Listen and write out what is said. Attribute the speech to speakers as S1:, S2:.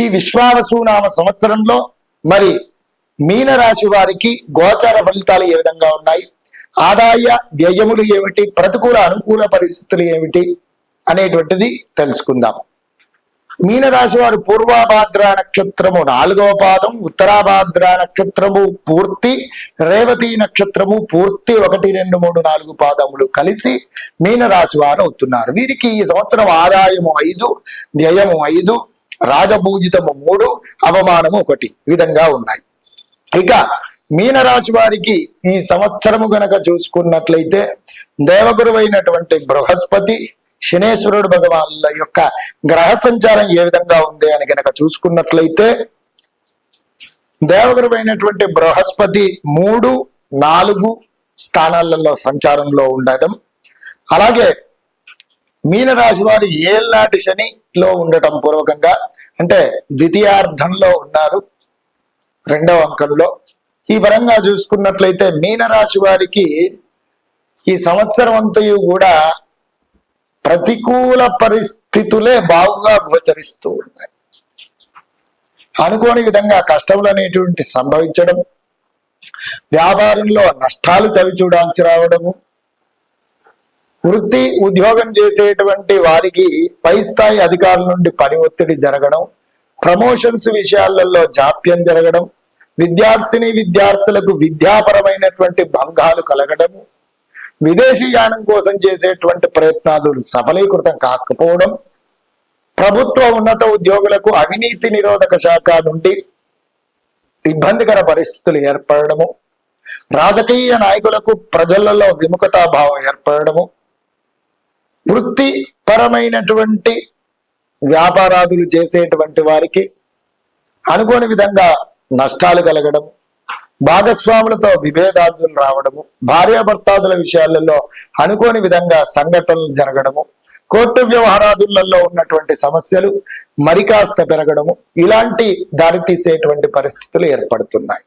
S1: ఈ విశ్వావసునామ సంవత్సరంలో మరి మీనరాశి వారికి గోచార ఫలితాలు ఏ విధంగా ఉన్నాయి? ఆదాయ వ్యయములు ఏమిటి? ప్రతికూల అనుకూల పరిస్థితులు ఏమిటి? అనేటువంటిది తెలుసుకుందాం. మీనరాశి వారు పూర్వాభాద్ర నక్షత్రము నాలుగవ పాదం ఉత్తరాభాద్ర నక్షత్రము పూర్తి రేవతి నక్షత్రము పూర్తి ఒకటి రెండు మూడు నాలుగు పాదములు కలిసి మీనరాశి వారు అవుతున్నారు. వీరికి ఈ సంవత్సరం ఆదాయము ఐదు వ్యయము ఐదు రాజభూజితము మూడు అవమానము ఒకటి ఈ విధంగా ఉన్నాయి. ఇక మీనరాశి వారికి ఈ సంవత్సరము గనక చూసుకున్నట్లయితే దేవగురువైనటువంటి బృహస్పతి శనేశ్వరుడు భగవానుల యొక్క గ్రహ సంచారం ఏ విధంగా ఉంది అని గనక చూసుకున్నట్లయితే దేవగురువైనటువంటి బృహస్పతి మూడు నాలుగు స్థానాలలో సంచారంలో ఉండటం. అలాగే మీనరాశి వారి ఏళ్ళనాటి లో ఉండటం పూర్వకంగా అంటే ద్వితీయార్థంలో ఉన్నారు రెండవ అంకంలో. ఈ పరంగా చూసుకున్నట్లయితే మీనరాశి వారికి ఈ సంవత్సరం అంతయు కూడా ప్రతికూల పరిస్థితులే బాగుగా గోచరిస్తూ ఉన్నాయి. అనుకోని విధంగా కష్టములు అనేటువంటి సంభవించడం వ్యాపారంలో నష్టాలు చవి చూడాల్సి రావడము వృత్తి ఉద్యోగం చేసేటువంటి వారికి పై స్థాయి అధికారుల నుండి పని ఒత్తిడి జరగడం ప్రమోషన్స్ విషయాలలో జాప్యం జరగడం విద్యార్థిని విద్యార్థులకు విద్యాపరమైనటువంటి భంగాలు కలగడము విదేశీయానం కోసం చేసేటువంటి ప్రయత్నాలు సఫలీకృతం కాకపోవడం ప్రభుత్వ ఉన్నత ఉద్యోగులకు అవినీతి నిరోధక శాఖ నుండి ఇబ్బందికర పరిస్థితులు ఏర్పడము రాజకీయ నాయకులకు ప్రజలలో విముఖతాభావం ఏర్పడము వృత్తి పరమైనటువంటి వ్యాపారాదులు చేసేటువంటి వారికి అనుకోని విధంగా నష్టాలు కలగడం భాగస్వాములతో విభేదాదులు రావడము భార్యాభర్తాదుల విషయాలలో అనుకోని విధంగా సంఘటనలు జరగడము కోర్టు వ్యవహారాదులలో ఉన్నటువంటి సమస్యలు మరికాస్త పెరగడము ఇలాంటి దారితీసేటువంటి పరిస్థితులు ఏర్పడుతున్నాయి.